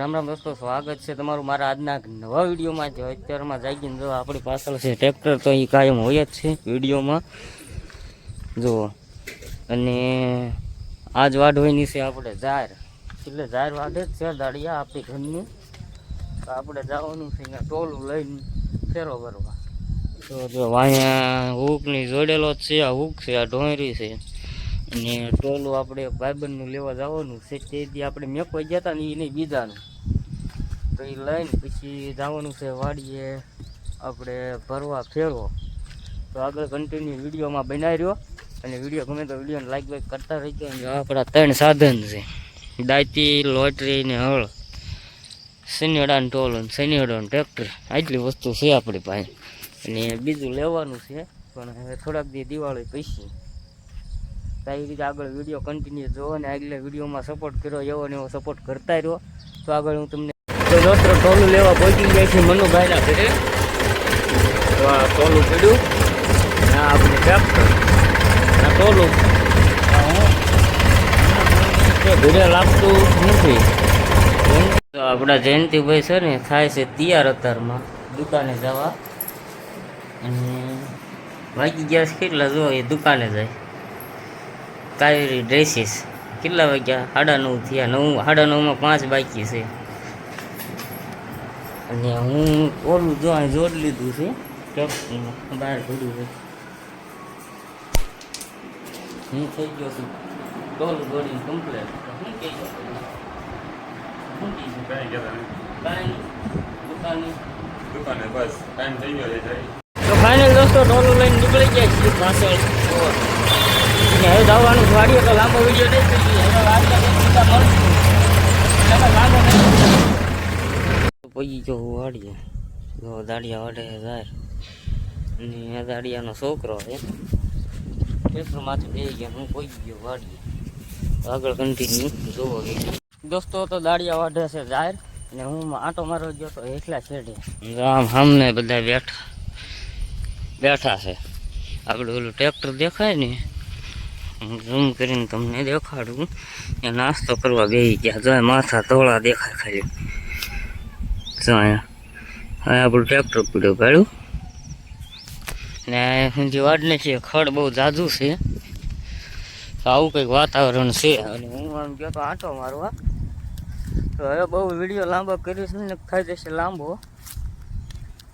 રામ રામ દોસ્તો, સ્વાગત છે તમારું મારા આજના નવા વિડીયોમાં. જો અત્યારમાં જાગીને જો આપણી પાછળ છે ટ્રેક્ટર, તો એ કાયમ હોય જ છે વિડીયોમાં. જુઓ અને આજ વાઢવાની છે આપણે ઝાર એટલે ઝાર વાઢે જ છે દાડિયા આપણી ઘરની. તો આપણે જવાનું છે અહીંયા ટોલું લઈને ફેરો કરવા તો જો, અહીંયા હુકની જોડેલો જ છે, આ હુક છે, આ ઢોંરી છે. અને ટોલું આપણે ભાઈબંધનું લેવા જવાનું છે તેથી આપણે મેકવા ગયા હતા ને એ નહીં બીજાનું. તો એ લઈને પછી જવાનું છે વાડીએ. આપણે ભરવા ફેરવો તો આગળ કન્ટિન્યુ વિડીયોમાં બનાવી રહ્યો. અને વીડિયો ગમે તો વિડીયોને લાઈક બાઈક કરતા રહીજો. આપણા ત્રણ સાધન છે. દાયતી લોટરી ને હળ. શનિવાડા ટોલ અને શનિવાડા ટ્રેક્ટર આટલી વસ્તુ છે આપણી પાસે. અને બીજું લેવાનું છે. પણ હવે થોડાક દી દિવાળી પછી તો આવી રીતે આગળ વીડિયો કન્ટિન્યુ જોવો અને આગલા વિડીયોમાં સપોર્ટ કર્યો એવો ને એવો સપોર્ટ કરતા રહ્યો. તો આગળ હું તમને તો દોસ્તો ટોલું લેવા પહોંચી ગયા છે મનુભાઈના ઘરે. તો આ ટોલું પડ્યું. આ આપણે ટ્રેક્ટર. આ ટોલું. ઘરે લાગતું નથી. આપણા જયંતિભાઈ છે ને થાય છે તૈયાર અત્યારમાં, દુકાને જવા. અને વાગી ગયા છે કેટલા? જો, એ દુકાને જાય. કાવેરી ડ્રેસીસ. કેટલા વાગ્યા? સાડા નવ થયા. નવ, સાડા નવમાં પાંચ બાકી છે. અને હું ઓલું જો અહીં જોડ લીધું છે ચોકસીમાં બહાર ભર્યું છે. હું થઈ ગયો છું. ટોલ ગોડી કમ્પ્લેટ હું કહી શકો કહી કાંઈ કહેતા નહીં. કાંઈ દુકાનની દુકાને બસ. ટાઈમ થઈ ગયો છે તો ફાઇનલ દોસ્તો ટોલું લઈને નીકળી ગયા છીએ પાછળ. હવે જવાનું વાડીએ તો લાંબો વીડિયો નહીં થઈ ગયો હવે વાત કરીએ સીધા મળશું લાંબો નહીં પગી હું વાડીએ. જો દાડિયા વાડે જાય. અને આ દાડિયાનો છોકરો છે. પેપરમાંથી બે ગયા, હું પગી ગયો વાળીએ આગળ કન્ટિન્યુ જોવો દોસ્તો, તો દાડિયા વાઢે છે જાહેર. અને હું આંટો મારો ગયો તો એકલા છેડે. આમ સામને બધા બેઠા બેઠા છે. આપણે ઓલું ટ્રેક્ટર દેખાય ને ઝૂમ કરીને તમને દેખાડું. એ નાસ્તો કરવા બે ગયા. જાય માથા તોળા દેખાય ખાલી. જો અહીંયા. હવે આપણું ટ્રેક્ટર પીડ્યું. ગાડું ને જે વાડને છે ખડ બહુ જાજુ છે. તો આવું કંઈક વાતાવરણ છે. અને હું આમ ગયો તો આંટો મારવા. તો હવે બહુ વીડિયો લાંબો કરીશ ને થઈ જશે લાંબો.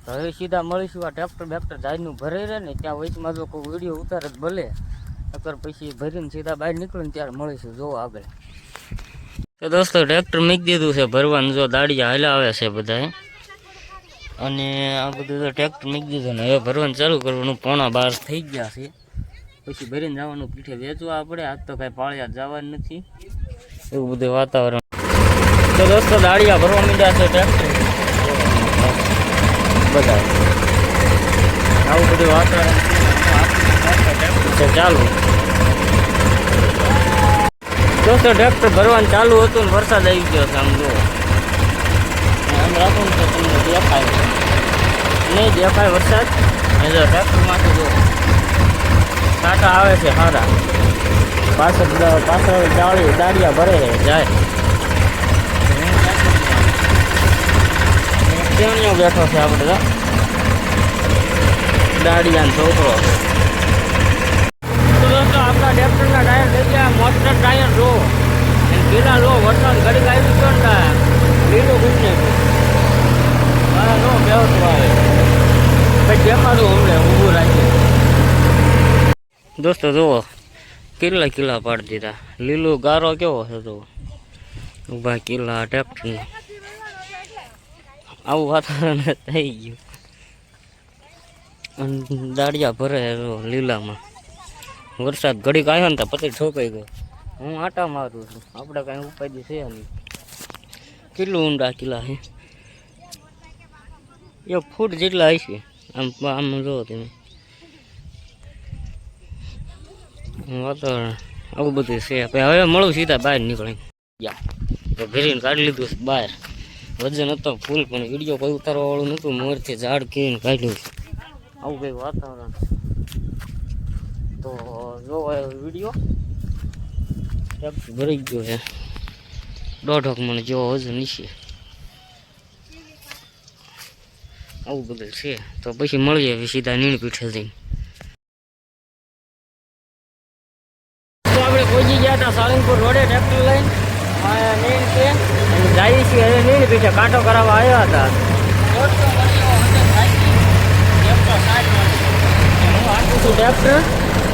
તો હવે સીધા મળીશું આ ટ્રેક્ટર બેક્ટર જાયનું ભરાઈ રહે ને ત્યાં વચમાં જો કોઈ વીડિયો ઉતારે જ ભલે. નકર પછી ભરીને સીધા બહાર નીકળે ને ત્યારે મળીશું જો આગળ. તો દોસ્તો, ટ્રેક્ટર મૂકી દીધું છે ભરવાનું, જો દાડિયા હલાવે છે બધાએ અને આ બધું તો ટ્રેક્ટર મૂકી દીધું ને હવે ભરવાનું ચાલુ કરવાનું. પોણા બાર થઈ ગયા છે. પછી ભરીને જવાનું, પીઠે વેચવા આપણે આજ તો કાંઈ પાળિયા જવાનું નથી. એવું બધું વાતાવરણ. તો દોસ્તો, દાડિયા ભરવા માંડ્યા છે ટ્રેક્ટર. બધા આવું બધું વાતાવરણ ચાલુ. દોસ્તો ટ્રેક્ટર ભરવાનું ચાલુ હતું ને વરસાદ આવી ગયો છે આમ જુઓ. આમ રાખો તો તમને દેખાય. નહીં દેખાય વરસાદ. એ જો ટ્રેક્ટરમાંથી જુઓ. કાંટા આવે છે સારા પાછળ પાછળ ડાળી દાડિયા ભરે જાય. ત્યાં બેઠો છે આપણે દાડિયાનો છોકરો. દોસ્તો આપણા ડેપ્ટરના ટાયર થઈ ગયા. મોટર ટાયર એ પેલા લો વરસાદ ઘડી આવી ગયો ને લીલું ગુજને હા લો બેવતું આવે દેખાડું અમને ઊભું રાખીએ. દોસ્તો, જુઓ. કિલ્લા કિલ્લા પાડી દીધા. લીલો ગારો કેવો છે તો ઊભા કિલ્લા ટ્રેક્ટર આવું વાતાવરણ થઈ ગયું. અને દાળિયા ભરે લીલામાં. વરસાદ ઘડીક આવ્યો ને તો પછી ઠોકાઈ ગયો. હું આટા મારું છું. આપણે કાંઈ ઉપાધિ છે નહીં. કેટલું ઊંડા કિલ્લા છે? એક ફૂટ જેટલા હશે. આમ આમ જો તમે. વાતાવરણ આવું બધું છે. હવે મળું સીધા બહાર નીકળી તો ઘેરીને કાઢી લીધું છે બહાર. વજન હતો ફૂલ, પણ વીડિયો કોઈ ઉતારવાવાળું નહોતું. મોરથી ઝાડ કીને કાઢ્યું આવું કંઈક વાતાવરણ તો જો વીડિયો ભરી ગયો છે. દોઢોક મને જેવો વજન છે આવું બધું છે. તો પછી મળીએ સીધા નીણ પીઠે જઈને. આપણે પહોંચી ગયા હતા સાળંગપુર રોડે લઈને. કાંટો કરાવવા આવ્યા હતા. ટ્રેક્ટર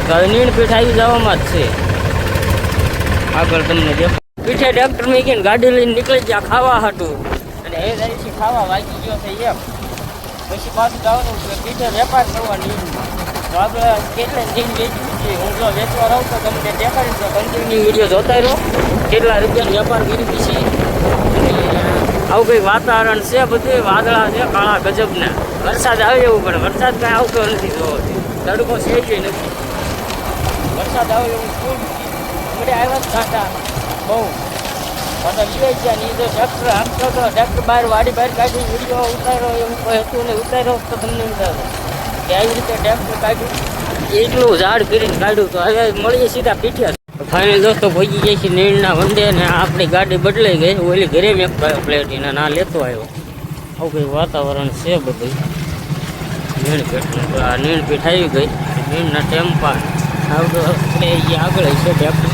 તો હવે નીણ પીઠ આવી જવામાં જ છે. આગળ તમને દેખ. પીઠે ડૉક્ટર મૂકીને ગાડી લઈને નીકળી ગયા, ખાવા હતું. અને એ જાય ખાવા વાગી ગયો છે એમ. પછી પાછું જવાનું છે, પીઠે વેપાર કરવા નીકળ્યું તો આપણે કેટલા નીમ વેચવી છે, હું જો વેચવા રહું તો તમને દેખાડી તો કંપનીની વીડિયો જોતા રહો. કેટલા રૂપિયાનો વેપાર કરી છે. આવું કંઈ વાતાવરણ છે બધું, વાદળા છે, કાળા ગજબના. વરસાદ આવે એવું પણ વરસાદ કાંઈ આવતો નથી જોવો. તડકો છે નથી? વરસાદ આવે એવું ફૂલ આપણે આવ્યા જ કાંટા બહુ. પાછા વિવાઈ ગયા. નહીં તો ટ્રેક્ટર આપતો તો ટ્રેક્ટર બહાર વાડી બહાર કાઢી વીડિયો ઉતાર્યો એવું કોઈ હતું ને ઉતાર્યો તો તમને ઉતારો. કે આવી રીતે ટ્રેક્ટર કાઢ્યું. એટલું ઝાડ કરીને કાઢ્યું તો હવે મળીએ સીધા પીઠ્યા. ફાઇનલ દોસ્તો પહોંચી જાય છે નીણના વંદે ને આપણી ગાડી બદલાઈ ગઈ. ઓલી ઘરે મેં પ્લેટ એના ના લેતો આવ્યો. આવું કંઈ વાતાવરણ છે બધું. નીણ પીઠ આ નીણ પીઠ આવી ગઈ. નીણના ટેમ્પા. આવતો આપણે એ આગળ હશે ગાડી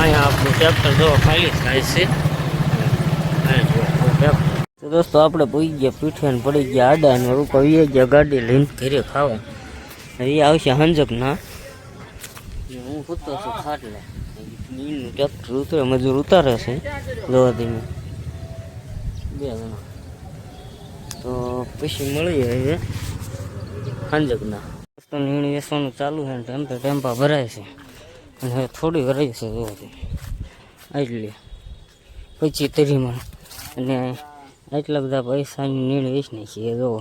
અહીંયા આપણું ટ્રેક્ટર જો ખાલી થાય છે. તો દોસ્તો આપણે પહોંચી ગયા પીઠે પડી ગયા, આડા ને રૂપાવીએ ગયા ગાડી લઈને ઘરે ખાવા. એ આવશે હંજક ના હું પૂતો છું ખાટલે. નીલનું ટ્રેક્ટર ઉતરે, મજૂર ઉતારે છે જોવા ધીમે બે જણા. તો પછી મળીએ હવે. હંજકના તો નીણ વેસવાનું ચાલુ છે ને તો ટેમ્પા ભરાય છે. અને હવે થોડી ભરાય છે જોવાથી એટલે પછી તરીમાં. અને એટલા બધા પૈસાની નીણ વેચી નાખીએ જોવો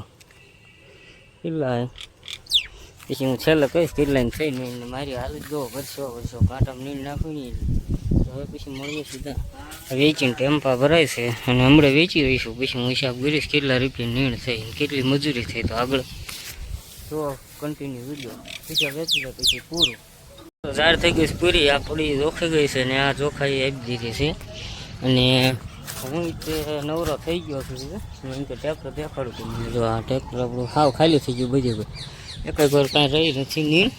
કેટલા પછી હું છેલ્લે કહીશ કેટલા થઈ નહીં મારી હાલત જોવો વર્ષો વર્ષો કાંટામાં નીણ નાખવી નહીં હવે પછી મળીએ સીધા. વેચીને ટેમ્પા ભરાય છે. અને હમણાં વેચી રહીશું પછી હું હિસાબ કરીશ કેટલા રૂપિયા નીણ થઈ કેટલી મજૂરી થઈ તો આગળ તો કન્ટિન્યુ વીડિયો પીછા વેચી જાય પછી પૂરું. ઝાડ થઈ ગઈ પૂરી. આ થોડી જોખાઈ ગઈ છે ને આ જોખાઈ આપી દીધી છે. અને હું તે નવરો થઈ ગયો છું. હું કે ટ્રેક્ટર દેખાડું મને. જો આ ટેક્ટર આપણું સાવ ખાલી થઈ ગયું બધે એક એક વાર કાંઈ રહી નથી નીણ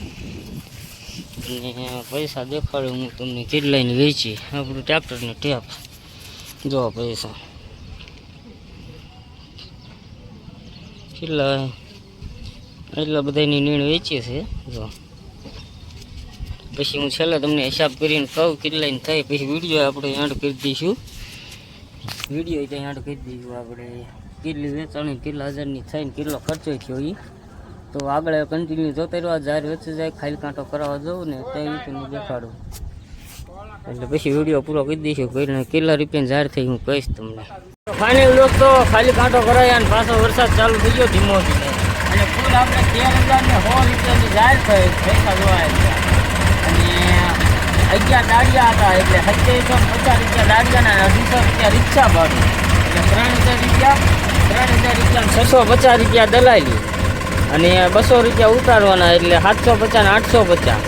અને પૈસા દેખાડું હું તમને કેટલાની વેચી. આપણું ટ્રેક્ટરને ટેપ. જો પૈસા. કેટલા એટલા બધાની નીણ વેચી છે, જો. પછી હું છેલ્લે તમને હિસાબ કરીને કહું કેટલાની થાય, પછી વીડિયો આપણે એડ કરી દઈશું. વીડિયો ત્યાં એડ કરી દઈશું આપણે. કેટલી વેચાણી, કેટલા હજારની થાય ને કેટલો ખર્ચો થયો એ તો આગળ કન્ટિન્યુ જોતા રહ્યો જાહેર વચ્ચે જાય ખાલી કાંટો કરાવવા જવું ને ત્યાં રીતે દેખાડું. એટલે પછી વીડિયો પૂરો કરી દઈશું, કરીને કેટલા રૂપિયા જાહેર થઈ હું કહીશ તમને. ફાઇનલ દોસ્તો ખાલી કાંટો કરાયા અને પાછો વરસાદ ચાલુ થઈ ગયો ધીમો. ધીમે આપણે તેર હજાર ને સો રૂપિયાની જાહેર થઈ પૈસા જોવા અને અગિયાર દાડિયા હતા, એટલે સત્યાવીસો પચાસ રૂપિયા દાડિયાના અઢીસો રૂપિયા રિક્ષા ભાડું. એટલે ત્રણ હજાર રૂપિયા, ત્રણ હજાર રૂપિયા છસો પચાસ રૂપિયા દલાલી. અને બસો રૂપિયા ઉતારવાના, એટલે સાતસો પચાસ ને આઠસો પચાસ.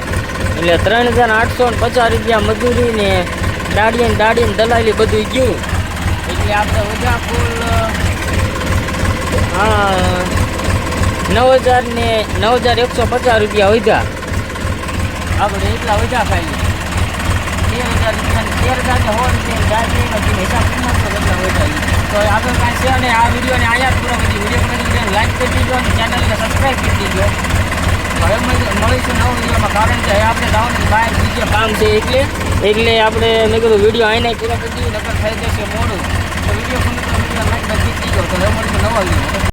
એટલે ત્રણ હજાર આઠસો ને પચાસ રૂપિયા મજૂરી ને દાડીએ ને દાડીએ ને દલાલી બધું ગયું. એટલે આપણે બધા કુલ હા નવ હજાર ને નવ હજાર એકસો પચાસ રૂપિયા વધ્યા. આપણે એટલા વધ્યા ખાલી તેર હજાર રૂપિયા તેર હજાર ને સો રૂપિયા ગાડીનો જે હિસાબ કિંમત તો એટલા વધ્યા તો આગળ કાંઈ છે અને આ વિડીયોને અહીંયા જ પૂરો કરી વીડિયો પૂરો કરી લાઈક કરી દીધો અને ચેનલને સબસ્ક્રાઈબ કરી દીધો હવે મળી- મળીશું નવો વિડીયોમાં કારણ કે હવે આપણે જવાનું બહાર બીજે કામ છે એટલે એટલે આપણે મેં કીધું વીડિયો આઈને પૂરો કરી દીધું નકર થઈ જશે મોડું. તો વીડિયો પૂરો વીડિયો લાઈક કરી દીધો તો હવે મળીશું નવા વીડિયો